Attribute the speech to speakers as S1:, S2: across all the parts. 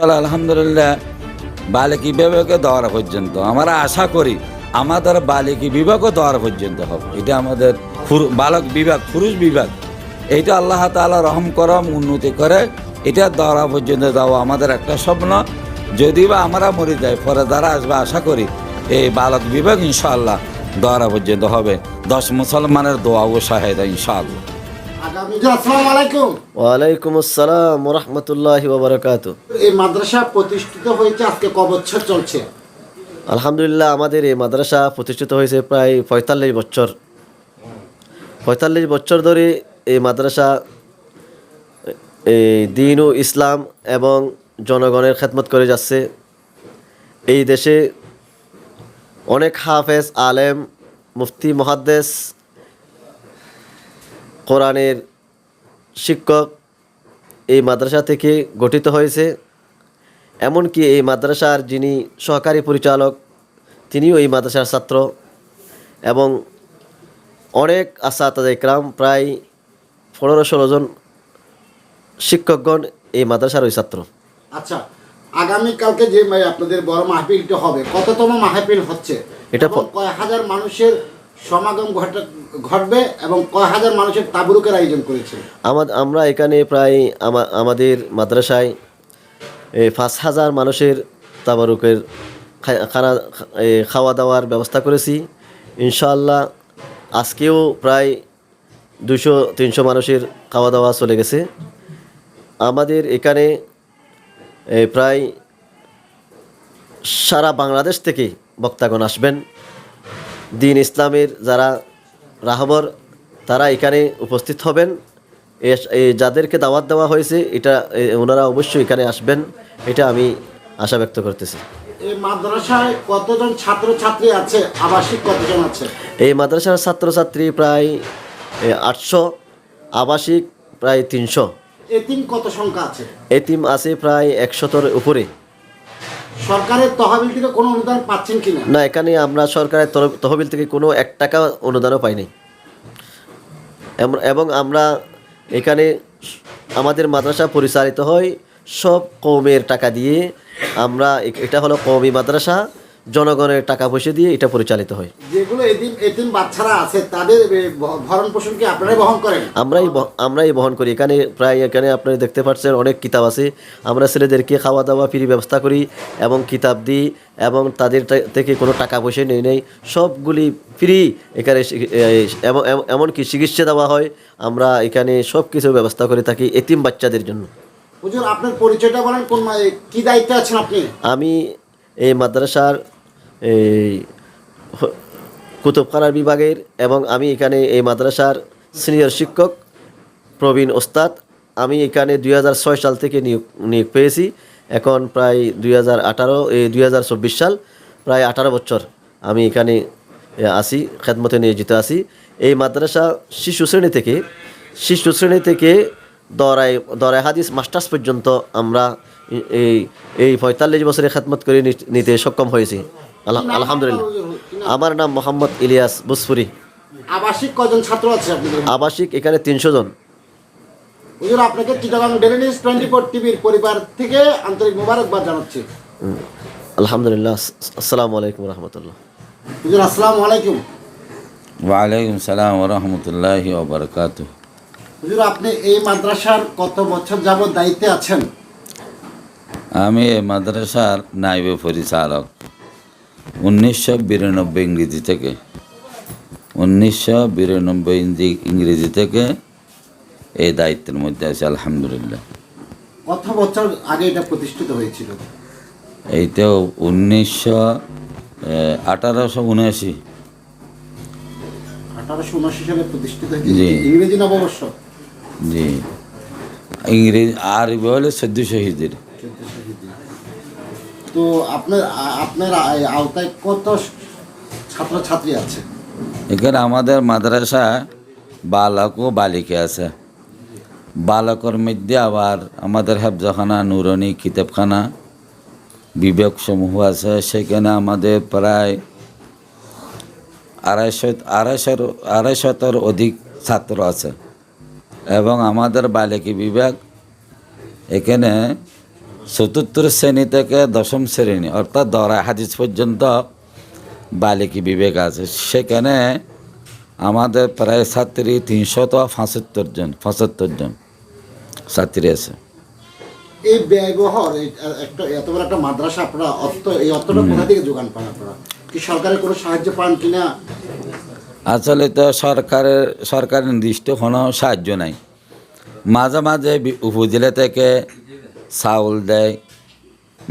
S1: আলহামদুলিল্লাহ, বালিকি বিভাগে দেওয়ার পর্যন্ত। আমরা আশা করি আমাদের বালিকি বিভাগও দেওয়ার পর্যন্ত হবে। এটা আমাদের বালক বিভাগ পুরুষ বিভাগ, এইটা আল্লাহ তাআলা রহম, করম, উন্নতি করে এটা দেওয়া পর্যন্ত দেওয়া আমাদের একটা স্বপ্ন। যদি বা আমরা মরে যাই, পরে দ্বারা আসবে, আশা করি এই বালক বিভাগ ইনশাআল্লাহ দেওয়া পর্যন্ত হবে। দশ মুসলমানের দোয়া ও সহায়তা ইনশাআল্লাহ।
S2: ওয়ালাইকুম আসসালাম রহমতুল্লাহি ওবরাকাত
S3: এই মাদ্রাসা প্রতিষ্ঠিত হয়েছে আজকে ক বছর চলছে।
S2: আলহামদুলিল্লাহ আমাদের এই মাদ্রাসা প্রতিষ্ঠিত হয়েছে প্রায় পঁয়তাল্লিশ বছর। পঁয়তাল্লিশ বছর ধরে এই মাদ্রাসা এই দিন ও ইসলাম এবং জনগণের খেদমত করে যাচ্ছে। এই দেশে অনেক হাফেজ আলেম মুফতি মহাদ্দেশ কোরআনের শিক্ষক এই মাদ্রাসা থেকে গঠিত হয়েছে। এমনকি এই মাদ্রাসার যিনি সহকারী পরিচালক তিনিও এই মাদ্রাসার ছাত্র এবং অনেক আসাতাদ ইকরাম প্রায় পনেরো ষোলো জন শিক্ষকগণ এই মাদ্রাসার ওই ছাত্র।
S3: আচ্ছা আগামী কালকে যে আপনাদের বড় মাহফিলটা হবে কততম মাহফিল হচ্ছে?
S2: এটা
S3: কয় হাজার মানুষের সমাগম ঘটা- ঘটবে এবং কয় হাজার মানুষের তাবরুকের আয়োজন করেছে।
S2: আমরা এখানে প্রায় আমাদের মাদ্রাসায় পাঁচ হাজার মানুষের তাবারুকের খানা খাওয়া দাওয়ার ব্যবস্থা করেছি। ইনশাআল্লাহ আজকেও প্রায় দুশো, তিনশো মানুষের খাওয়া দাওয়া চলে গেছে। আমাদের এখানে প্রায় সারা বাংলাদেশ থেকে বক্তাগণ আসবেন। দিন ইসলামের যারা রাহবর তারা এখানে উপস্থিত হবেন। যাদেরকে দাওয়াত দেওয়া হয়েছে এটা ওনারা অবশ্যই এখানে আসবেন। এটা আমি আশা ব্যক্ত করতেছি।
S3: এই মাদ্রাসায় কতজন ছাত্র ছাত্রী আছে? আবাসিক কতজন আছে?
S2: এই মাদ্রাসার ছাত্রছাত্রী প্রায় আটশো আবাসিক প্রায় তিনশো।
S3: এতিম কত সংখ্যা আছে?
S2: এতিম আছে প্রায় একশতর উপরে। না, এখানে আমরা সরকারের তহবিল থেকে কোনো এক টাকা অনুদানও পাইনি। এবং আমরা এখানে আমাদের মাদ্রাসা পরিচালিত হয় সব কৌমের টাকা দিয়ে। আমরা এটা হলো কৌমি মাদ্রাসা। জনগণের টাকা পয়সা দিয়ে এটা পরিচালিত হয়।
S3: যেগুলো এতিম এতিম বাচ্চারা আছে তাদের ভরণ পোষণ কি আপনারাই বহন করেন?
S2: আমরাই আমরাই বহন করি। এখানে প্রায় এখানে আপনারা দেখতে পাচ্ছেন অনেক কিতাব আছে। আমরা ছেলেদেরকে খাওয়া দাওয়া ফ্রি ব্যবস্থা করি এবং কিতাব দিই এবং তাদের থেকে কোনো টাকা পয়সা নেই নেই। সবগুলি ফ্রি। এখানে এমনকি চিকিৎসা দেওয়া হয়। আমরা এখানে সব কিছু ব্যবস্থা করে থাকি এতিম বাচ্চাদের জন্য।
S3: হুজুর আপনার পরিচয়টা বলেন কোন কি দায়িত্বে আছেন আপনি?
S2: আমি এই মাদ্রাসার এই হ- কুতুবখানা বিভাগের এবং আমি এখানে এই মাদ্রাসার সিনিয়র শিক্ষক, প্রবীণ ওস্তাদ। আমি এখানে দুই হাজার ছয় সাল থেকে নিয়োগ নিয়োগ পেয়েছি। এখন প্রায় দুই হাজার আঠারো এই দুই হাজার চব্বিশ সাল, প্রায় আঠারো বছর আমি এখানে আসি খেদমতে নিয়োজিত আছি। এই মাদ্রাসা শিশু শ্রেণি থেকে, শিশু শ্রেণি থেকে দরাই দরাই হাদিস মাস্টার্স পর্যন্ত আমরা এই এই পঁয়তাল্লিশ বছরে খেদমত করে নিতে সক্ষম হয়েছি। আলহামদুলিল্লাহ। আমার নাম মোহাম্মদ ইলিয়াস বুসফুরি।
S3: আবাসিক কজন ছাত্র আছে আপনাদের
S2: আবাসিক এখানে তিনশো জন।
S3: হুজুর আপনাকে Chittagong daily news twenty four টিভির পরিবার থেকে আন্তরিক মোবারকবাদ জানাচ্ছি।
S2: আলহামদুলিল্লাহ। আস- আসসালামু আলাইকুম রহমতুল্লাহ।
S3: হুজুর আসসালামু আলাইকুম।
S1: ওয়ালাইকুম সালাম রহমতুল্লাহি ওবরকাত
S3: হুজুর আপনি এই মাদ্রাসার কত বছর যাবত দায়িত্বে আছেন?
S1: আমি এই মাদ্রাসার নাইবে পরিচালক। উনিশশো বিরানব্বই ইংরেজি থেকে। উনিশশো বিরানব্বই ইংরেজি- ইংরেজি থেকে এই দায়িত্বের মধ্যে আছে আলহামদুলিল্লাহ।
S3: কত বছর আগে এটা প্রতিষ্ঠিত হয়েছিল?
S1: এইটা উনিশশো আঠারোশো উনআশি।
S3: আঠারোশো উনআশি সালে প্রতিষ্ঠিত। ইংরেজি নববর্ষ?
S1: জি। ইংরেজি আরবি হলে চোদ্দশো হিজড়ি।
S3: তো আপনার আপনার আওতায় কত ছাত্র ছাত্রী আছে?
S1: এখানে আমাদের মাদ্রাসা বালক ও বালিকা আছে। বালকর মধ্যে আবার আমাদের হেফজখানা, নুরনি কিতাবখানা বিবেক সমূহ আছে। সেখানে আমাদের প্রায় আড়াইশো আড়াইশোর আড়াইশতর অধিক ছাত্র আছে। এবং আমাদের বালিকা বিভাগ এখানে চতুর্থ শ্রেণি থেকে দশম শ্রেণি অর্থাৎ দরা হাদিস পর্যন্ত বালিকি বিবেক আছে। সেখানে আমাদের প্রায় ছাত্রী তিনশত পঁচাত্তর জন পঁচাত্তর জন ছাত্রী আছে।
S3: এই ব্যয়বহর একটা এত বড় একটা মাদ্রাসা আপনারা অর্থ এই অর্থটা কোথা থেকে যোগান পান আপনারা? কি সরকারের কোনো সাহায্য পান কিনা?
S1: আসলে তো সরকারের সরকারের নির্দিষ্ট কোনো সাহায্য নাই। মাঝে মাঝে উপজেলা থেকে চাউল দেয়।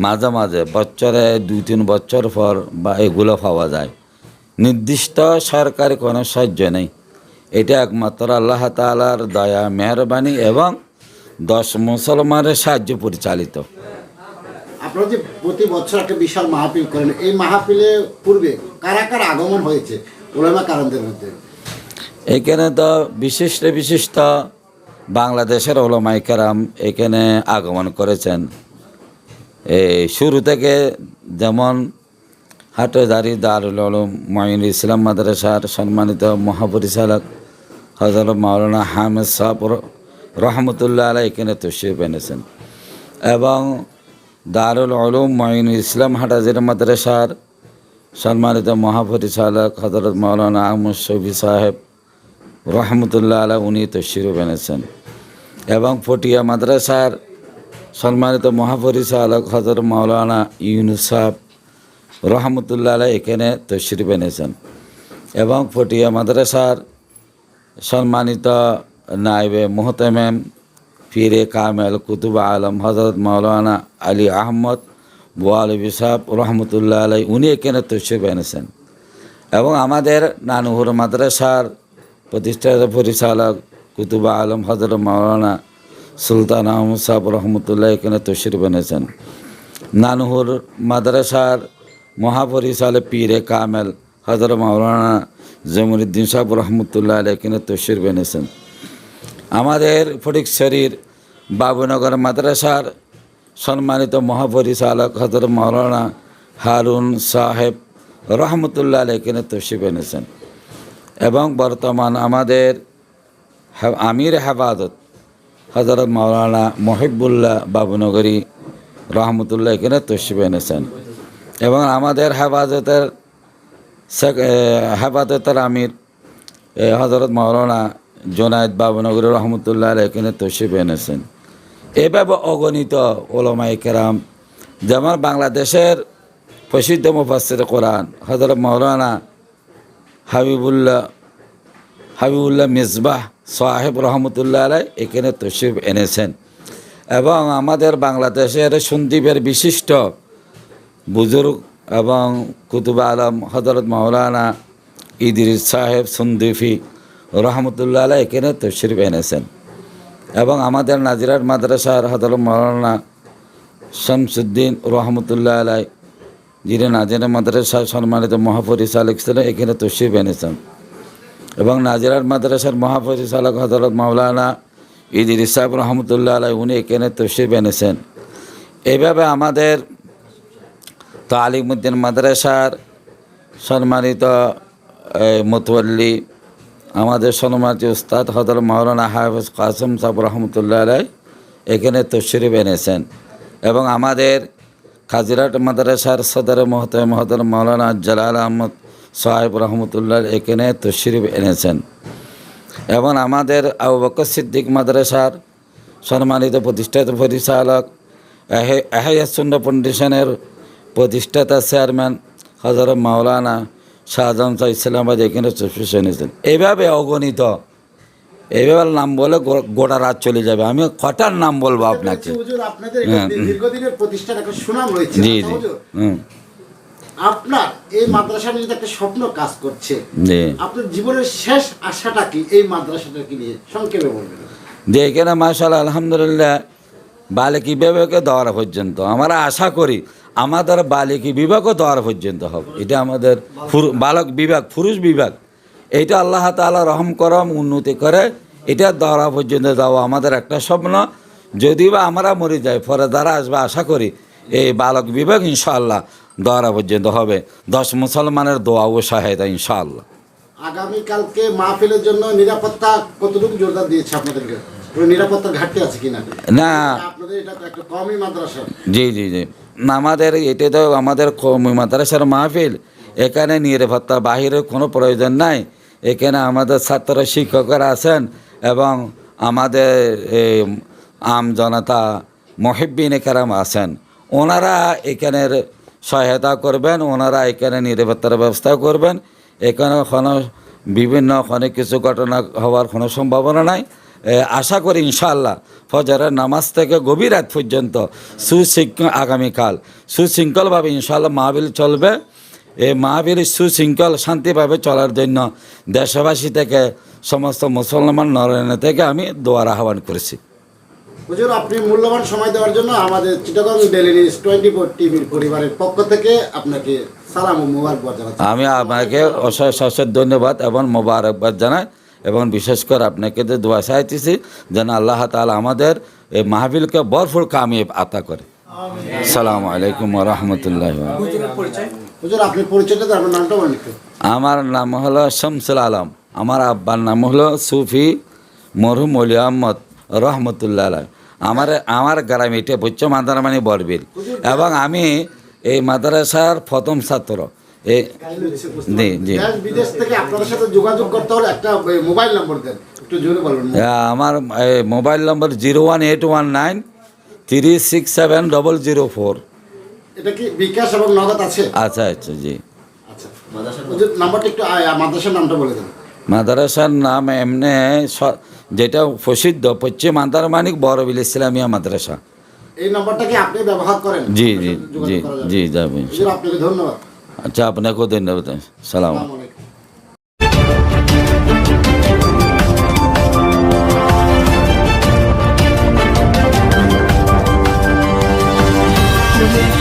S1: মাঝে মাঝে বছরে দুই তিন বছর পর বা এগুলো পাওয়া যায়। নির্দিষ্ট সরকারি কোনো সাহায্য নেই। এটা একমাত্র আল্লাহ তালার দয়া মেহরবানি এবং দশ মুসলমানের সাহায্য পরিচালিত।
S3: আপনারা যে প্রতি বছর একটা বিশাল মাহফিল করেন এই মাহফিলে পূর্বে কারা কারা আগমন হয়েছে? ওলামা কারণদের মধ্যে।
S1: এখানে তো বিশিষ্ট বিশিষ্ট বাংলাদেশের ওলমাই কেরাম এখানে আগমন করেছেন। এই শুরু থেকে যেমন হাটদারি দারুল উলুম মঈন ইসলাম মাদ্রাসার সম্মানিত মহাপরিচালক হজরত মাওলানা হামেদ সাহ রহমতুল্লাহ আলাই এখানে তশরিফ এনেছেন এবং দারুল উলুম মঈন ইসলাম হাটাজির মাদ্রাসার সম্মানিত মহাপরিচালক হজরত মাওলানা আহমদ শফি সাহেব রহমতুল্লাহ আলা উনি তশরিফ এনেছেন। এবং ফটিয়া মাদ্রাসার সম্মানিত মহাপরিচালক হজরত মাওলানা ইউনুস সাহেব রহমতুল্লাহ এখানে তশরিফ এনেছেন। এবং ফটিয়া মাদ্রাসার সম্মানিত নাইবে মোহতামেম ফিরে কামেল কুতুব আলম হজরত মাওলানা আলী আহমদ বোয়ালবি সাহেব রহমতুল্লাহ আলাই উনি এখানে তশরিফ এনেছেন। এবং আমাদের নানুহুর মাদ্রাসার প্রতিষ্ঠাতা পরিচালক কুতুবা আলম হজরত মাওলানা সুলতান আহমদ সাহেব রহমতুল্লাহ এখানে তশরিফ এনেছেন। নানহুর মাদ্রাসার মহাপরিচালক পীরে কামেল হজরত মাওলানা জমুরুদ্দিন সাহেব রহমতুল্লাহ আলাই এখানে তশরিফ এনেছেন। আমাদের ফটিকশরীর বাবুনগর মাদ্রাসার সম্মানিত মহাপরিচালক হজরত মাওলানা হারুন সাহেব রহমতুল্লাহ আলাই এখানে তশরিফ এনেছেন। এবং বর্তমান আমাদের আমির হেফাজত হজরত মাওলানা মহিবুল্লাহ বাবুনগরী রহমতুল্লাহ এখানে তশরিফ এনেছেন। এবং আমাদের হেফাজতের হেফাজতের আমির হজরত মাওলানা জোনায়দ বাবুনগরী রহমতুল্লাহ এখানে তশরিফ এনেছেন। এভাবে অগণিত ওলমাই কেরাম, যেমন বাংলাদেশের প্রসিদ্ধ মুফাসির কোরআন হজরত মাওলানা হাবিবুল্লাহ হাবিবুল্লাহ মিসবাহ সাহেব রহমতুল্লাহ আলাই এখানে তশরিফ এনেছেন। এবং আমাদের বাংলাদেশের সন্দীপের বিশিষ্ট বুজুর্গ এবং কুতুব আলম হজরত মাওলানা ইদিরিস সাহেব সন্দীফি রহমতুল্লাহ আলাই এখানে তশরিফ এনেছেন। এবং আমাদের নাজিরাট মাদ্রাসার হজরত মাওলানা শামসুদ্দিন রহমতুল্লাহ আলাই, যিনি নাজিরা মাদ্রাসার সম্মানিত মহাপরিচালক ছিলেন, এখানে তশরিফ এনেছেন। এবং নাজিরাট মাদ্রাসার মহাপরিচালক হজরত মাওলানা ইদির সাহেব রহমতুল্লাহ আলাই উনি এখানে তশরিফ এনেছেন এইভাবে আমাদের তালিমুদ্দিন মাদ্রাসার সম্মানিত এই, আমাদের সম্মানিত উস্তাদ হজর মাওলানা হাফিজ কাসম সাহেব রহমতুল্লাহ আলাই এখানে তশরিফ এনেছেন এবং আমাদের কাজিরাট মাদ্রাসার সদর মহতম মহতর মাওলানা জালাল আহমদ সাহেব রহমতুল্লাহ এখানে তশরিফ এনেছেন। এবং আমাদের আবু বকর সিদ্দিক মাদ্রাসার সম্মানিত প্রতিষ্ঠাতা পরিচালক এহাইয়াসুন্ড ফাউন্ডেশনের প্রতিষ্ঠাতা চেয়ারম্যান হজরত মাওলানা শাহজাহান শাহ ইসলামাবাদ এখানে তশরিফ এনেছেন। এইভাবে অগণিত এইভাবে নাম বলে গোটা রাত চলে যাবে। আমি কটার নাম বলব আপনাকে? হ্যাঁ,
S3: একটা সুনাম রয়েছে।
S1: জি
S3: আচ্ছা,
S1: জি হুম।
S3: আপনার এই মাদ্রাসা নিয়ে একটা স্বপ্ন কাজ করছে। আপনার জীবনের শেষ আশাটা কি এই মাদ্রাসাটাকে নিয়ে? সংক্ষেপে বলবেন।
S1: যে এখানে মার্শাল আলহামদুলিল্লাহ বালিকি বিভাগে দেওয়ার পর্যন্ত। আমরা আশা করি আমাদের বালিকি বিভাগও দেওয়ার পর্যন্ত হবে। এটা আমাদের বালক বিভাগ পুরুষ বিভাগ। এইটা আল্লাহ তাআলা রহম করম উন্নতি করে এটা দেওয়া পর্যন্ত যাওয়া আমাদের একটা স্বপ্ন। যদি বা আমরা মরে যাই পরে দ্বারা আসবে আশা করি এই বালক বিভাগ ইনশাআল্লাহ দেওয়া পর্যন্ত হবে। দশ মুসলমানের দোয়া ও সহায়তা ইনশাআল্লাহ।
S3: আগামীকালকে মাহফিলের জন্য নিরাপত্তা কতটুকু জোরদার দিয়েছে আপনাদেরকে? নিরাপত্তার ঘাটতি আছে কিনা?
S1: না।
S3: আপনাদের এটা তো একটা কমই মাদ্রাসা।
S1: জি জি জি। আমাদের এটা তো আমাদের মাদ্রাসার মাহফিল। এখানে নিরাপত্তা বাহিরের কোনো প্রয়োজন নাই। এখানে আমাদের ছাত্র শিক্ষকরা আছেন এবং আমাদের এই, আম জনতা মহিবিন কেরাম আছেন। ওনারা এখানের সহায়তা করবেন, ওনারা এখানে নিরাপত্তার ব্যবস্থা করবেন। এখানে কোনো বিভিন্ন অনেক কিছু ঘটনা হওয়ার কোনো সম্ভাবনা নাই। আশা করি ইনশাআল্লাহ ফজরের নামাজ থেকে গভীর রাত পর্যন্ত সুশৃঙ্খল আগামীকাল, সুশৃঙ্খলভাবে ইনশাআল্লাহ মাহবিল চলবে। এই মাহবিল সুশৃঙ্খল, শান্তিভাবে চলার জন্য দেশবাসী থেকে, সমস্ত মুসলমান নরেন্দ্র থেকে আমি দোয়ার আহ্বান করেছি।
S3: হুজুর আপনি মূল্যবান সময় দেওয়ার জন্য আমাদের Chittagong daily news twenty four টিভির পরিবারের পক্ষ থেকে আপনাকে সালাম ও মুবারকবাদ জানাচ্ছি।
S1: আমি আপনাকে অশেষ অশেষ ধন্যবাদ এবং মোবারকবাদ জানাই এবং বিশেষ করে আপনাকে যে দোয়া চাইতেছি যেন আল্লাহ তাআলা আমাদের এই মাহবিলকে বরফুল কামিয়ে আতা করে। সালাম আলাইকুম রহমতুল্লাহ
S3: হুজুর আপনি পরিচয়টা আপনার নামটা বলেন
S1: আমার নাম হলো শামসুল আলম। আমার আব্বার নাম হলো সুফি মরহুম অলি আহমদ। রহমতুল্লাহ আলম আমার আমার গ্রাম এটা বুচ্চ মাদারমানি বরবিল। এবং আমি এই মাদ্রাসার প্রথম ছাত্র। এই জি জি।
S3: দেশ বিদেশ থেকে আপনাদের সাথে যোগাযোগ করতে হলে একটা এ, মোবাইল নম্বর দেন। একটু জোরে বলবেন
S1: আমার mobile number zero one eight one nine three six seven double zero four.
S3: এটা কি বিকাশ এবং নগদ আছে?
S1: আচ্ছা আচ্ছা জি।
S3: আচ্ছা। একটু মাদ্রাসার নামটা বলে দেন।
S1: মাদ্রাসার নাম এমনি যেটা প্রসিদ্ধ পশ্চিম আন্দারমানিক বড়বিল ইসলামিয়া মাদ্রাসা।
S3: এই নাম্বারটা কি আপনি ব্যবহার করেন?
S1: জি জি জি জি যাবে
S3: আপনাকে ধন্যবাদ।
S1: আচ্ছা আপনাকেও ধন্যবাদ। সালাম।
S3: আলাইকুম।